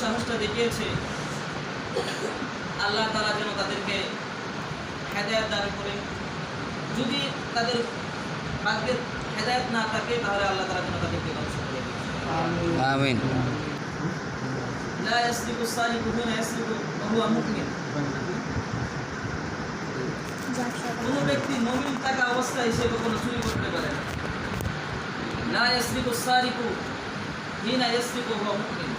সাহসটা দেখিয়েছে আল্লাহ তালা যেন তাদেরকে হেদায়ত দান করে যদি তাদের ভাগ্যের হেদায়ত না থাকে তাহলে আল্লাহ তালা যেন তাদেরকে ধ্বংস করে দেয়। আমিন لا يسرق السارق حين يسرق وهو مؤمن কোন ব্যক্তি মমিন থাকা অবস্থায় সে কখনো চুরি করতে পারে না লা ইয়াসরিকু সারিকু হিনা ইয়াসরিকু হুয়া মুমিন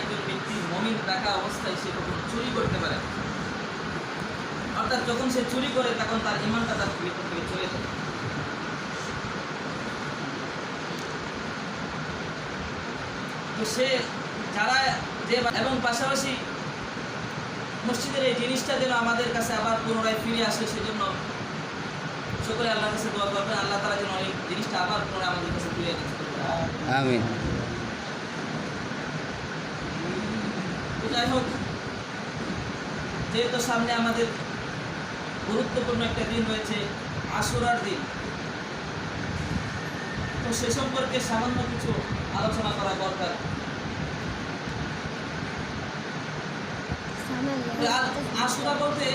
একজন ব্যক্তি মমিন অবস্থায় সে চুরি করতে পারে অর্থাৎ যখন সে চুরি করে, তখন তার ইমানটা তার থেকে চলে যায়। তো সে যারা যে এবং পাশাপাশি মসজিদের এই জিনিসটা যেন আমাদের কাছে আবার পুনরায় ফিরে আসে, সেজন্য সকলে আল্লাহর কাছে দোয়া করবেন। আল্লাহ তারা যেন এই জিনিসটা আবার পুনরায় আমাদের কাছে ফিরে আসে যাই হোক যেহেতু সামনে আমাদের গুরুত্বপূর্ণ একটা দিন রয়েছে আশুরার দিন। তো সে সম্পর্কে সামান্য কিছু আলোচনা করা দরকার। আশুরা বলতে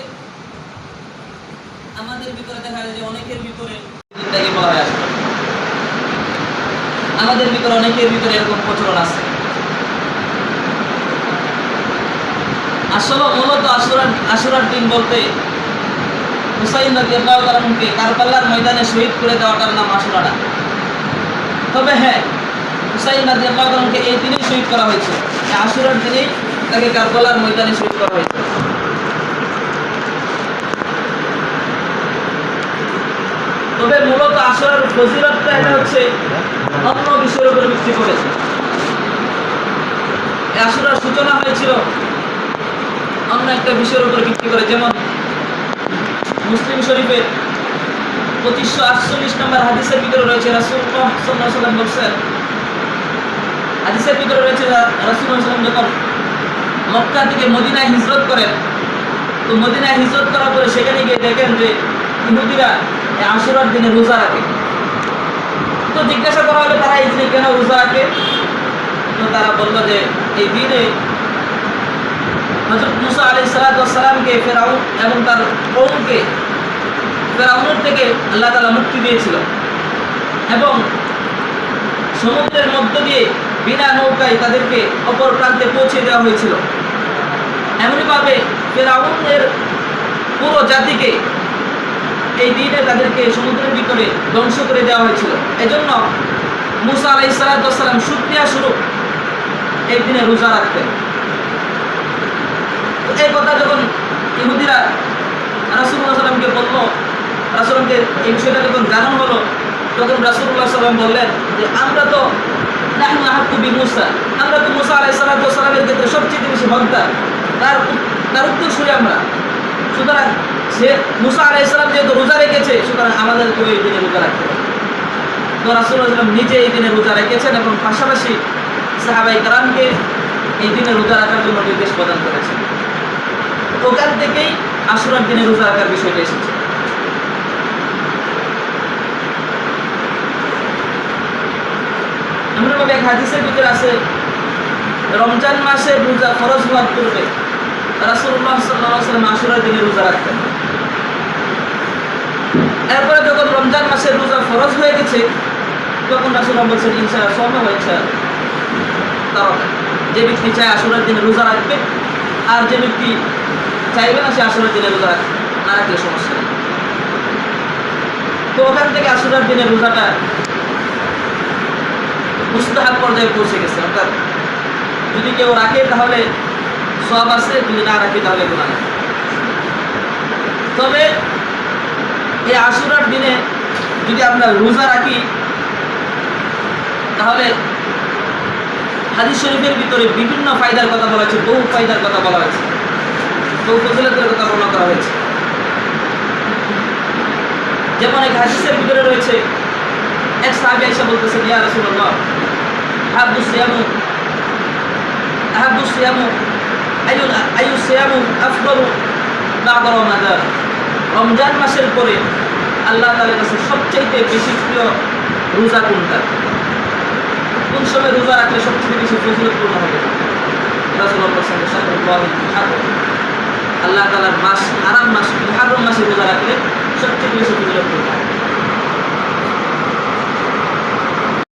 আমাদের ভিতরে দেখা যায় যে অনেকের ভিতরে দিনটাকে বলা হয় আমাদের ভিতরে অনেকের ভিতরে এরকম প্রচলন আছে। আসলে মূলত আশুরার আশুরার দিন বলতে হুসাইন রাদিয়াল্লাহু তাআলাকে কারবালার ময়দানে শহীদ করে দেওয়াটার নাম আশুরা না তবে হ্যাঁ হুসাইন রাদিয়াল্লাহু তাআলাকে এই দিনেই শহীদ করা হয়েছে। এই আশুরার দিনেই তাকে কারবালার ময়দানে শহীদ করা হয়েছে। তবে মূলত আশুরার ফজিলতটা এটা হচ্ছে অন্য বিষয়ের উপর ভিত্তি করে। এই আশুরার সূচনা হয়েছিল অন্য একটা বিষয়ের উপর ভিত্তি করে, যেমন মুসলিম শরীফের পঁচিশশো আটচল্লিশ নম্বর হাদিসের ভিতরে রয়েছে সাল্লাহ সাল্লাম বলছেন, হাদিসের ভিতরে রয়েছে রাসুল্লাহ সাল্লাম যখন মক্কা থেকে মদিনায় হিজরত করেন, তো মদিনায় হিজরত করার পরে সেখানে গিয়ে দেখেন যে ইহুদিরা আশুরার দিনে রোজা রাখে। তো জিজ্ঞাসা করা হলে, তারা এই দিনে কেন রোজা রাখে? তো তারা বলল যে, এই দিনে হজরত মুসা আলি সালাতামকে ফেরাউন এবং তার কৌমকে ফেরাউনের থেকে আল্লাহ তালা মুক্তি দিয়েছিল। এবং সমুদ্রের মধ্য দিয়ে বিনা নৌকায় তাদেরকে অপর প্রান্তে পৌঁছে দেওয়া হয়েছিল। এমনইভাবে ফেরাউনের পুরো জাতিকে এই দিনে তাদেরকে সমুদ্রের ভিতরে ধ্বংস করে দেওয়া হয়েছিল। এজন্য মুসা আলাই সালাতাম সুক্রিয়া স্বরূপ এই দিনে রোজা রাখতেন। এই কথা যখন ইহুদিরা রাসুল্লাহ সাল্লামকে বলল, রাসুলকে এই বিষয়টা যখন জানানো হলো, তখন রাসুল্লাহ সাল্লাম বললেন যে, আমরা তো নাহনু আহাক্কু বি মুসা, আমরা তো মুসা আলাই সাল্লামের ক্ষেত্রে সবচেয়ে বেশি হকদার। তার তার উত্তর শুনে আমরা। সুতরাং সে মুসা আলাই সাল্লাম যেহেতু রোজা রেখেছে, সুতরাং আমাদেরকে এই দিনে রোজা রাখতে হবে তো সাল্লাম নিজে এই দিনে রোজা রেখেছেন এবং পাশাপাশি সাহাবাই কারামকে এই দিনে রোজা রাখার জন্য নির্দেশ প্রদান করেছেন। ওখান থেকেই আশুরার দিনে রোজা রাখার বিষয়টা এসেছে। এমনভাবে এক হাদিসের ভিতরে আছে, রমজান মাসে রোজা খরচ হওয়ার পূর্বে রাসুল্লাহ সাল্লাহ সাল্লাম আশুরার দিনে রোজা রাখতেন। এরপরে যখন রমজান মাসের রোজা ফরজ হয়ে গেছে, তখন রাসুল্লাহ বলছেন ইনসা সময় হয়েছে তারা যে ব্যক্তি চায় আশুরার দিনে রোজা রাখবে, আর যে ব্যক্তি চাইবে না সে আশুরার দিনে রোজা না রাখলে সমস্যা তো ওখান থেকে আশুরার দিনে রোজাটা মুস্তাহাব পর্যায়ে পৌঁছে গেছে। অর্থাৎ যদি কেউ রাখে তাহলে সব আছে, যদি না রাখে তাহলে গুণা তবে এই আশুরার দিনে যদি আমরা রোজা রাখি, তাহলে হাদিস শরীফের ভিতরে বিভিন্ন ফায়দার কথা বলা হয়েছে, বহু ফায়দার কথা বলা হয়েছে। রাসূলুল্লাহ রমজান মাসের পরে আল্লাহ তাআলার কাছে সবচেয়ে বেশি প্রিয় রোজা কোনটা? কোন সময় রোজা রাখলে সবচেয়ে বেশি ফজিলতপূর্ণ হবে? শাহরুল্লাহিল মুহাররম আল্লাহ তালার মাস আরাম মাস হারম মাসে রোজা রাখলে সবচেয়ে বেশি প্রতিরোধ করতে